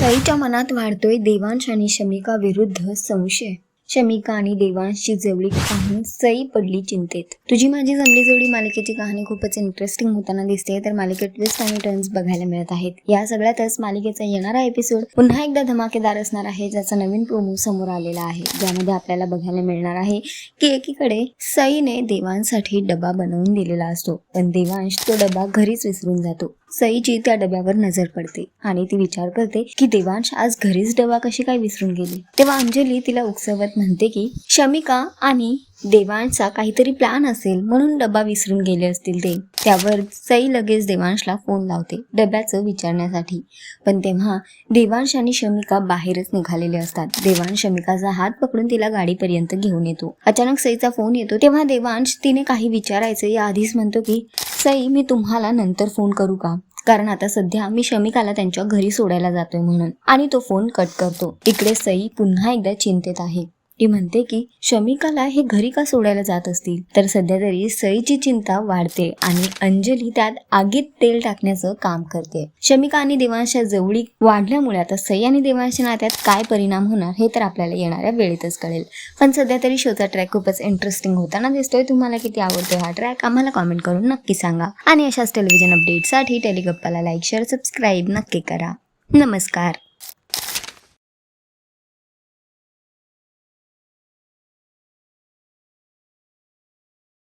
सईच्या मनात वाढतोय देवांश आणि शमिका विरुद्ध संशय. शमिका आणि देवांशची जवळीक पाहून सई पडली चिंतेत. तुझी माझी जमली जोडी मालिकेची कहाणी खूपच इंटरेस्टिंग होताना दिसते तर मालिकेत ट्विस्ट आणि टर्न्स बघायला मिळत आहेत. या सगळ्यातच मालिकेचा येणारा एपिसोड पुन्हा एकदा धमाकेदार असणार आहे ज्याचा नवीन प्रोमो समोर आलेला आहे. ज्यामध्ये आपल्याला बघायला मिळणार आहे की एकीकडे सईने देवांसाठी डबा बनवून दिलेला असतो पण देवांश तो डबा घरीच विसरून जातो. सईची त्या डब्यावर नजर पडते आणि ती विचार करते की देवांश आज घरीच डबा कशी काय विसरून गेली? तेव्हा अंजली तिला उकसवत म्हणते की शमिका आणि देवांशचा काहीतरी प्लॅन असेल म्हणून डबा विसरून गेले असतील ते. त्यावर सई लगेच देवांशला फोन लावते डब्याचं विचारण्यासाठी. पण तेव्हा देवांश आणि शमिका बाहेरच निघालेले असतात. देवांश शमिकाचा हात पकडून तिला गाडीपर्यंत घेऊन येतो. अचानक सईचा फोन येतो. तेव्हा देवांश तिने काही विचारायचं या आधीच म्हणतो की सई मी तुम्हाला नंतर फोन करू का? कारण आता सध्या मी शमिकाला त्यांच्या घरी सोडायला जातोय म्हणून. आणि तो फोन कट करतो. इकडे सई पुन्हा एकदा चिंतेत आहे. ती म्हणते की शमिकाला हे घरी का सोडायला जात असतील? तर सध्या तरी सईची चिंता वाढते आणि अंजली त्यात आगीत तेल टाकण्याचं काम करते. शमिका आणि देवांशच्या जवळी वाढल्यामुळे आता सई आणि देवांशच्या नात्यात काय परिणाम होणार हे तर आपल्याला येणाऱ्या वेळेतच कळेल. पण सध्या तरी शोचा ट्रॅक खूपच इंटरेस्टिंग होताना दिसतोय. तुम्हाला किती आवडतोय हा ट्रॅक आम्हाला कॉमेंट करून नक्की सांगा. आणि अशाच टेलिव्हिजन अपडेटसाठी टेलिगप्पाला लाईक शेअर सबस्क्राईब नक्की करा. नमस्कार.